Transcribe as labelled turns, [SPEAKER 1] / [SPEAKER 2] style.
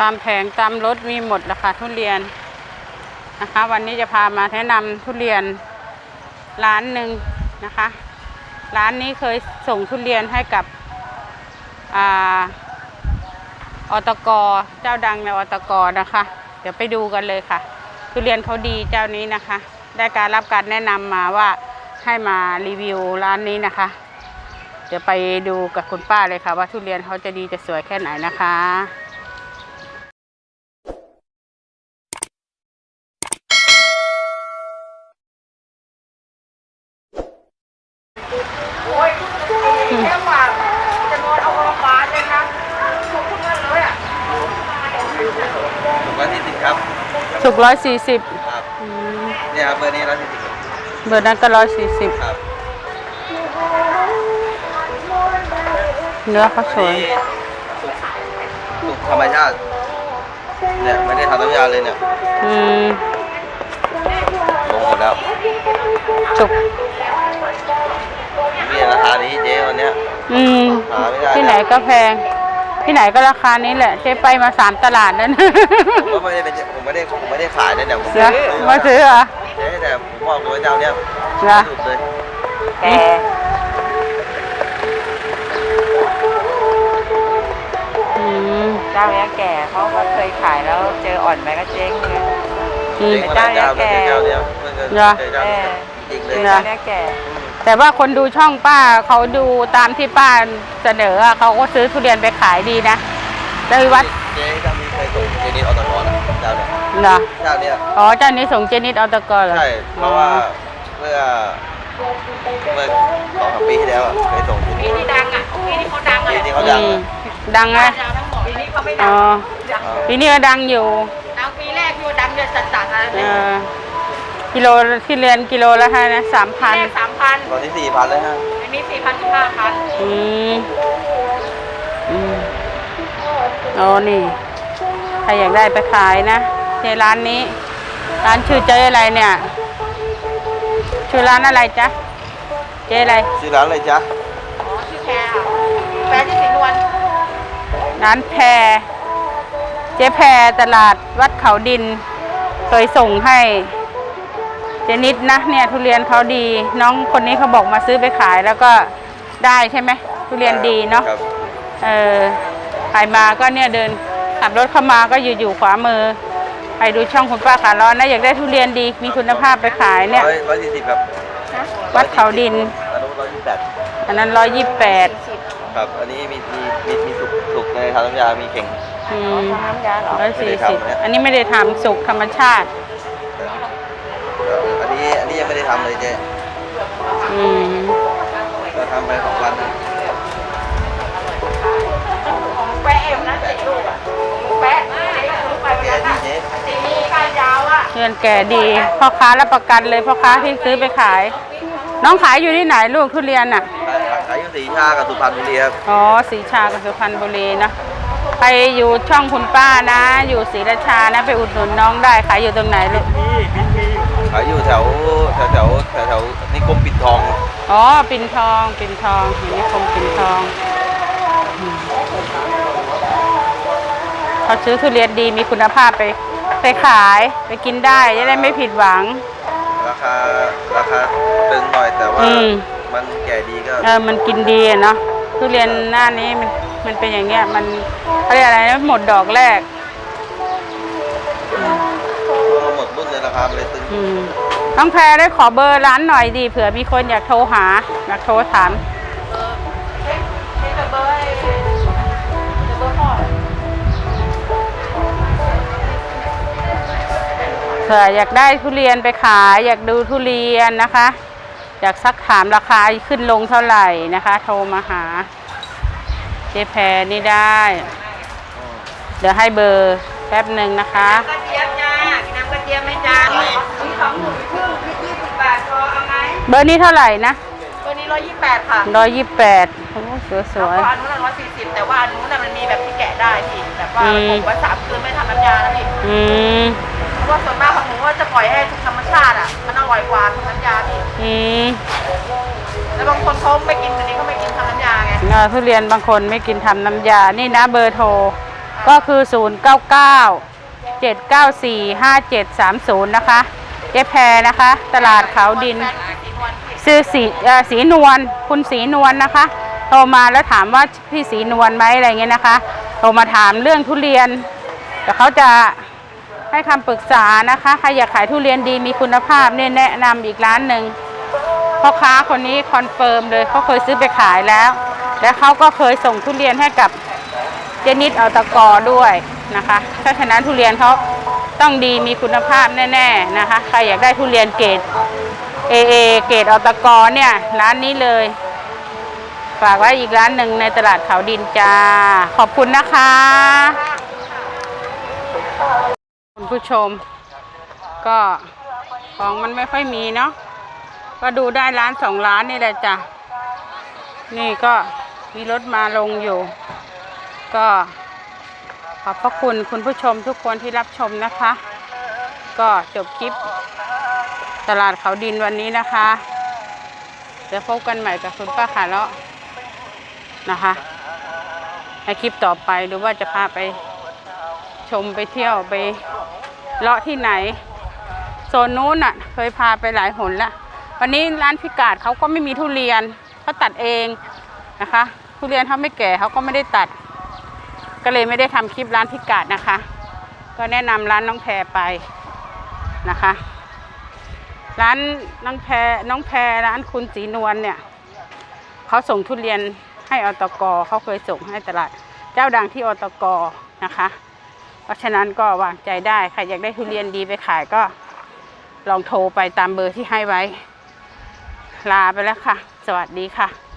[SPEAKER 1] ตามแผงตามรถมีหมดราคาทุเรียนนะคะ วันนี้จะพามาแนะนำทุเรียนร้านหนึ่งนะคะ ร้านนี้เคยส่งทุเรียนให้กับออตกเจ้าดังในอตกนะคะ เดี๋ยวไปดูกันเลยค่ะ ทุเรียนเขาดีเจ้านี้นะคะ ได้การรับการแนะนำมาว่าให้มารีวิวร้านนี้นะคะ เดี๋ยวไปดูกับคุณป้าเลยค่ะ ว่าทุเรียนเขาจะดีจะสวยแค่ไหนนะคะ
[SPEAKER 2] โอ้ยแค่ว่าจะนอนเอาโรงพยาบาลเลยนะถูกทุกเงินเลยอะ
[SPEAKER 3] ถูกร้อยสี่สิบครับ
[SPEAKER 1] สุกร้อยสี่สิบ
[SPEAKER 3] ครับเนี่ยครับเบอร์นี้ร้อยสี่สิบ
[SPEAKER 1] เบอร์นั้นก็ร้อยสี่สิบ
[SPEAKER 3] ครับ
[SPEAKER 1] เนื้อเขาสวย
[SPEAKER 3] นี่สุกสุกธรรมชาติเนี่ยไม่ได้ทำน้ำยาเลยเนี่ย
[SPEAKER 1] อืม
[SPEAKER 3] ลงหมดแล้ว
[SPEAKER 1] สุก
[SPEAKER 3] มีราคานี้เจ๊วันเนี้ย
[SPEAKER 1] อืม
[SPEAKER 3] หาไม่ได้
[SPEAKER 1] ที่ไหนก็แพง ที่ไหนก็ราคานี้แหละเจ๊ไปมาสามตลาดแล้วนะ
[SPEAKER 3] ผมก็ไม่ได้เป็นผมไม่ได้ผมไม่ได้ขายนะเนี่ยผม
[SPEAKER 1] เหรอ
[SPEAKER 3] ซื้อ
[SPEAKER 1] มาซื้อเหรอ
[SPEAKER 3] เจ๊แต่ผมบอกเลยว่าเจ้าเนี้ย
[SPEAKER 1] เหรอ
[SPEAKER 3] สุดเลย
[SPEAKER 2] แก
[SPEAKER 1] อืม
[SPEAKER 2] เจ้าเนี้ยแก่เขาก็เคยขายแล้วเจออ่อนไปก็เจ๊งเลย
[SPEAKER 1] อืม
[SPEAKER 3] เจ๊งมาหลายเจ้า
[SPEAKER 2] เจ้าเนี้ย
[SPEAKER 3] เจ้าเนี้ยเพิ่งจะ
[SPEAKER 1] เหรอ
[SPEAKER 3] เจอเจ้าเนี้ยจริงๆเลย
[SPEAKER 1] เหรอ
[SPEAKER 2] เจ้าเนี้ยแก่
[SPEAKER 1] แต่ว่าคนดูช่องป้าเขาดูตามที่ป้าเสนออะเขาก็ซื้อทุเรียนไปขายดีนะเลยวัด
[SPEAKER 3] เจ๊เจ้านี้เคยส่งเจนิดออตกรนะเจ้าเนี้ย
[SPEAKER 1] เหรอ
[SPEAKER 3] เจ้าเนี้ย
[SPEAKER 1] อ๋อเจ้านี้ส่งเจนิดออตกเหรอ
[SPEAKER 3] ใช่เพราะว่าเมื่อเมื่อสองสามปีที่แล้วอะเคยส่งที่
[SPEAKER 2] ปี
[SPEAKER 3] นี่
[SPEAKER 2] ที่ดังอะปีที่เขาดัง
[SPEAKER 3] ปี
[SPEAKER 2] อะ
[SPEAKER 3] ที่เขาดัง
[SPEAKER 1] อืม
[SPEAKER 3] อะ
[SPEAKER 1] ดังไหม
[SPEAKER 2] ปีนี้เขาไม่ดั
[SPEAKER 1] อ๋
[SPEAKER 2] ง
[SPEAKER 1] อปีนี้ก็ดังอยู่
[SPEAKER 2] ดังปีแรกที่ว่าดังเนี่ยสัสๆอะไร
[SPEAKER 1] เอ
[SPEAKER 2] เนี่ย
[SPEAKER 1] อ กิโลที่เรียนกิโลละเท่าไหร่นะสามพัน
[SPEAKER 2] แรกสามพัน
[SPEAKER 3] ตอนนี้สี่พันเลยฮะ
[SPEAKER 2] อันนี้สี่พันถึงห้าพัน
[SPEAKER 1] อืมอืมโอ้นี่ใครอยากได้ไปขายนะในร้านนี้ ร้านชื่อเจ๊อะไรเนี่ยชื่อร้านอะไรจ๊ะเจ๊อะไร
[SPEAKER 3] ชื่อร้านอะไรจ๊ะ
[SPEAKER 2] อ๋อชื่อแพรอะแพรที่สีนวล
[SPEAKER 1] ร้านแพรเจ๊แพรตลาดวัดเขาดินเคยส่งให้เจนิดนะเนี่ยทุเรียนเขาดี น้องคนนี้เขาบอกมาซื้อไปขายแล้วก็ได้ใช่ไหมทุเรียนดีเนาะ
[SPEAKER 3] ครับ
[SPEAKER 1] เออขายมาก็เนี่ยเดินขับรถเข้ามาก็อยู่อยู่ขวามือไปดูช่องคุณป้าขาร้อนนะอยากได้ทุเรียนดีมีคุณภาพไปขายเนี่ย
[SPEAKER 3] ร้อยร้อยสี่สิบครับ
[SPEAKER 1] วัดเขาดิน
[SPEAKER 3] อันนู้นร้อยยี่สิบแปด
[SPEAKER 1] อันนั้นร้อยยี่แปด
[SPEAKER 3] ครับ อันนี้มีมีมีมีสุกสุกในทางน้ำยามีเข่ง
[SPEAKER 1] อืม
[SPEAKER 2] น้ำยาเหรอ
[SPEAKER 1] ร้อย
[SPEAKER 3] ไม่
[SPEAKER 1] สี่
[SPEAKER 3] ได้
[SPEAKER 1] สิบ
[SPEAKER 3] ทำเนี่ย
[SPEAKER 1] อันนี้ไม่ได้ทำสุกธรรมชาติ
[SPEAKER 3] ทำเลยเจ๊
[SPEAKER 1] อืม
[SPEAKER 3] เราทำไปสองวันนะ
[SPEAKER 2] แปะเอ็มนะสีลูกอะแปะเจ๊ซื้อไปวัน
[SPEAKER 3] แก
[SPEAKER 2] นั้น
[SPEAKER 3] ดี
[SPEAKER 2] อะ
[SPEAKER 3] เจ๊
[SPEAKER 2] สีก้านยาวอะ
[SPEAKER 1] เงินแก่ดีพ่อค้ารับประกันเลยพ่อค้าที่ซื้อไปขาย น้องขายอยู่ที่ไหนลูกทุเรียนอะ
[SPEAKER 3] ขายอยู่สีชากับสุพรรณบุรีครับ
[SPEAKER 1] อ๋อสีชากับสุพรรณบุรีนะไปอยู่ช่องคุณป้านะ อยู่ศรีราชานะ ไปอุดหนุนน้องได้ขายอยู่ตรงไหนลูก
[SPEAKER 3] ขายอยู่แถวแถวแถวแถวแถวนิคมปิดทอง
[SPEAKER 1] อ๋อปิ่นทองปิ่นทองเห็นนิคมปิ่นทองอืมเขาซื้อทุเรียนดีมีคุณภาพไปไปขายไปกินได้จะได้ไม่ผิดหวัง
[SPEAKER 3] ราคาราคาตึงหน่อยแต่ว่า
[SPEAKER 1] อืม
[SPEAKER 3] มันแก่ดีก็
[SPEAKER 1] เออมันกินดีอะเนาะทุเรียนหน้านี้มันมันเป็นอย่างเงี้ยมันเขาเรียกอะไรนะหมดดอกแรก
[SPEAKER 3] เราหมดรุ่นเลยราคามันเลยตึง
[SPEAKER 1] อืมน้องแพรได้ขอเบอร์ร้านหน่อยดีเผื่อมีคนอยากโทรหาอยากโทรถาม
[SPEAKER 2] เบอร์ให้จะเผื่
[SPEAKER 1] ออยากได้ทุเรียนไปขาย อยากดูทุเรียนนะคะ อยากซักถามราคาขึ้นลงเท่าไหร่นะคะ โทรมาหา เจ๊แพรนี่ได้ เดี๋ยวให้เบอร์แป๊บหนึ่งนะคะ
[SPEAKER 2] ระเจี๊ยบจ้ากินน้ำกระเจี๊ยบไหมจ้ามีสองถุงครึ่งพี่ยี่สิบบาทพอเอาไหม
[SPEAKER 1] เบอร์นี้เท่าไหร่นะ
[SPEAKER 2] ตัวนี้ร้อยยี่สิบแปดค่ะ
[SPEAKER 1] ร้อยยี่แปดโอ้สวยส
[SPEAKER 2] แล้ว
[SPEAKER 1] วย
[SPEAKER 2] ก็อันนู้นร้อยสี่สิบแต่ว่าอันนู้นน่ะมันมีแบบที่แกะได้พี่แบบว่า
[SPEAKER 1] อืม
[SPEAKER 2] ผมไว้สามคืนไม่ทำน้ำยาแล้วพี่
[SPEAKER 1] ๆอืม
[SPEAKER 2] เพราะว่าส่วนมากของหนูว่าจะปล่อยให้ทุกธรรมชาติอะมันอร่อยกว่าทำน้ำยาพี่
[SPEAKER 1] อืม
[SPEAKER 2] แล้วบางคนเขาไม่กินอันนี้เขาไม่กินทำน้ำยาไง
[SPEAKER 1] เออทุเรียนบางคนไม่กินทำน้ำยา นี่นะเบอร์โทร ก็คือ 0 9 9 7 9 4 5 7 3 0 นะคะเจ๊แพรนะคะ ตลาดเขาดินชื่อสีสีนวลคุณสีนวลนะคะ โทรมาแล้วถามว่าพี่สีนวลไหมอะไรเงี้ยนะคะ โทรมาถามเรื่องทุเรียนเดี๋ยวเขาจะให้คำปรึกษานะคะใครอยากขายทุเรียนดีมีคุณภาพเนี่ยแนะนำอีกร้านหนึ่งพ่อค้าคนนี้คอนเฟิร์มเลยเขาเคยซื้อไปขายแล้ว และเขาก็เคยส่งทุเรียนให้กับเจนิดอัลตะกอด้วย นะคะเพราฉะนั้นทุเรียนเขาต้องดีมีคุณภาพแน่ ๆนะคะ ใครอยากได้ทุเรียนเกรดเอเอเกตอตกรเนี่ยร้านนี้เลย ฝากไว้อีกร้านหนึ่งในตลาดเขาดินจ้า ขอบคุณนะคะ คุณผู้ชม ก็ของมันไม่ค่อยมีเนาะก็ดูได้ร้านสองร้านนี่แหละจ้ะ นี่ก็มีรถมาลงอยู่ ก็ ขอบพระคุณคุณผู้ชมทุกคนที่รับชมนะคะ ก็จบคลิปตลาดเขาดินวันนี้นะคะเดี๋ยวพบกันใหม่กับคุณป้าขาเลาะนะคะ ในคลิปต่อไปหรือว่าจะพาไปชมไปเที่ยวไปเลาะที่ไหน โซนนู้นน่ะ เคยพาไปหลายหนละวันนี้ร้านพิกาดเขาก็ไม่มีทุเรียนเขาตัดเองนะคะ ทุเรียนเขาไม่แก่เขาก็ไม่ได้ตัด ก็เลยไม่ได้ทำคลิปร้านพิกาดนะคะ ก็แนะนำร้านน้องแพรไปนะคะ ร้านน้องแพรน้องแพรร้านคุณสีนวลเนี่ยเขาส่งทุเรียนให้อตกเขาเคยส่งให้ตลาด เจ้าดังที่อตกนะคะ เพราะฉะนั้นก็วางใจได้ใครอยากได้ทุเรียนดีไปขายก็ลองโทรไปตามเบอร์ที่ให้ไว้ ลาไปแล้วค่ะ สวัสดีค่ะ